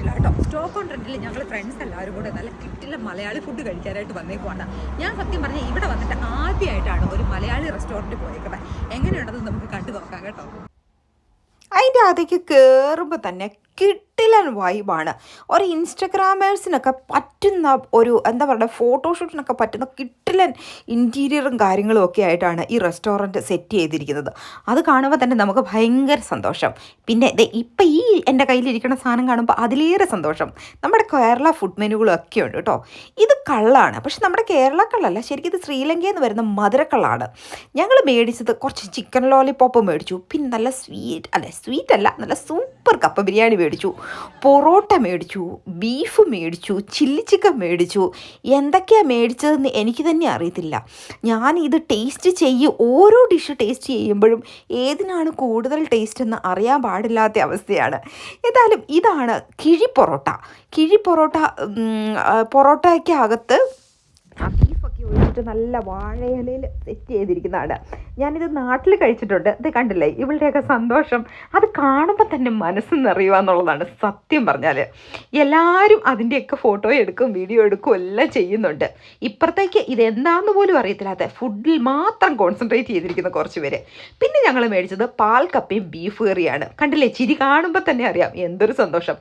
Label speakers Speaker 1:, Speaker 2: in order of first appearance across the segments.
Speaker 1: റെന്റിലാണ് കേട്ടോ. Stock on റെന്റിൽ ഞങ്ങൾ friends എല്ലാവരും കൂടെ നല്ല കിട്ടില്ല മലയാളി ഫുഡ് കഴിക്കാനായിട്ട് വന്നേക്കുവാണ്. ഞാൻ സത്യം പറഞ്ഞാൽ ഇവിടെ വന്നിട്ട് ആദ്യമായിട്ടാണ് ഒരു മലയാളി റെസ്റ്റോറന്റ് പോയേക്കുന്നത് എങ്ങനെയുണ്ടെന്ന് നമുക്ക് കണ്ടു നോക്കാം കേട്ടോ.
Speaker 2: അതിന്റെ അതിക്ക് കയറുമ്പോൾ തന്നെ കിട്ടിലൻ വൈബാണ്. ഒരു ഇൻസ്റ്റഗ്രാമേഴ്സിനൊക്കെ പറ്റുന്ന ഒരു എന്താ പറയുക ഫോട്ടോഷൂട്ടിനൊക്കെ പറ്റുന്ന കിട്ടിലൻ ഇന്റീരിയറും കാര്യങ്ങളും ഒക്കെ ആയിട്ടാണ് ഈ റെസ്റ്റോറന്റ് സെറ്റ് ചെയ്തിരിക്കുന്നത്. അത് കാണുമ്പോൾ തന്നെ നമുക്ക് ഭയങ്കര സന്തോഷം. പിന്നെ ഇപ്പം ഈ എന്റെ കയ്യിലിരിക്കുന്ന സാധനം കാണുമ്പോൾ അതിലേറെ സന്തോഷം. നമ്മുടെ കേരള ഫുഡ് മെനുകളൊക്കെ ഉണ്ട് കേട്ടോ ഇത് കള്ളാണ്. പക്ഷെ നമ്മുടെ കേരള കള്ളല്ല ശരിക്കും ഇത് ശ്രീലങ്കയിൽ നിന്ന് വരുന്ന മധുരക്കള്ളാണ് ഞങ്ങൾ മേടിച്ചത് കുറച്ച് ചിക്കൻ ലോലിപോപ്പ് മേടിച്ചു. പിന്നെ നല്ല സ്വീറ്റ് അല്ല സ്വീറ്റ് അല്ല നല്ല സൂപ്പർ കപ്പ ബിരിയാണി മേടിച്ചു പൊറോട്ട മേടിച്ചു ബീഫ് മേടിച്ചു ചില്ലി ചിക്കൻ മേടിച്ചു. എന്തൊക്കെയാണ് മേടിച്ചതെന്ന് എനിക്ക് തന്നെ അറിയത്തില്ല. ഞാൻ ഇത് ടേസ്റ്റ് ചെയ്യും ഓരോ ഡിഷ് ടേസ്റ്റ് ചെയ്യുമ്പോഴും ഏതിനാണ് കൂടുതൽ ടേസ്റ്റ് എന്ന് അറിയാൻ പാടില്ലാത്ത അവസ്ഥയാണ്. ഏതായാലും ഇതാണ് കിഴി പൊറോട്ട. കിഴി പൊറോട്ട പൊറോട്ടയ്ക്കകത്ത് ഒഴിച്ചിട്ട് നല്ല വാഴയിലയിൽ സെറ്റ് ചെയ്തിരിക്കുന്നതാണ്. ഞാനിത് നാട്ടിൽ കഴിച്ചിട്ടുണ്ട്. ഇത് കണ്ടില്ലേ? ഇവളുടെയൊക്കെ സന്തോഷം. അത് കാണുമ്പോൾ തന്നെ മനസ്സ് നിറയുക എന്നുള്ളതാണ് സത്യം പറഞ്ഞാൽ എല്ലാവരും അതിന്റെയൊക്കെ ഫോട്ടോ എടുക്കും വീഡിയോ എടുക്കും എല്ലാം ചെയ്യുന്നുണ്ട്. ഇപ്പുറത്തേക്ക് ഇതെന്താന്ന് പോലും അറിയത്തില്ലാത്ത ഫുഡിൽ മാത്രം കോൺസെൻട്രേറ്റ് ചെയ്തിരിക്കുന്ന കുറച്ച് പേര്. പിന്നെ ഞങ്ങൾ മേടിച്ചത് പാൽ കപ്പയും ബീഫ് കറിയാണ് കണ്ടില്ലേ? ചിരി കാണുമ്പോൾ തന്നെ അറിയാം എന്തൊരു സന്തോഷം.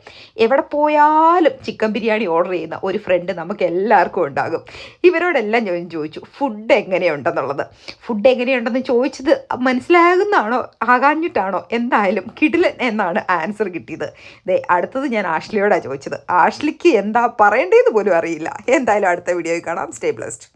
Speaker 2: എവിടെ പോയാലും ചിക്കൻ ബിരിയാണി ഓർഡർ ചെയ്യുന്ന ഒരു ഫ്രണ്ട് നമുക്ക് എല്ലാവർക്കും ഉണ്ടാകും. ഇവരോടെല്ലാം ഞാൻ ചോദിച്ചു ഫുഡ് എങ്ങനെയുണ്ടെന്നുള്ളത്? ഫുഡ് എങ്ങനെയുണ്ടെന്ന് ചോദിച്ചത് മനസ്സിലാകുന്നതാണോ? ആകാഞ്ഞിട്ടാണോ? എന്തായാലും കിടിലൻ എന്നാണ് ആൻസർ കിട്ടിയത്. ദേ അടുത്തത് ഞാൻ ആഷ്ലിയോടാണ് ചോദിച്ചത്. ആഷ്ലിക്ക് എന്താ പറയേണ്ടതെന്ന് പോലും അറിയില്ല. എന്തായാലും അടുത്ത വീഡിയോയിൽ കാണാം. Stay blessed.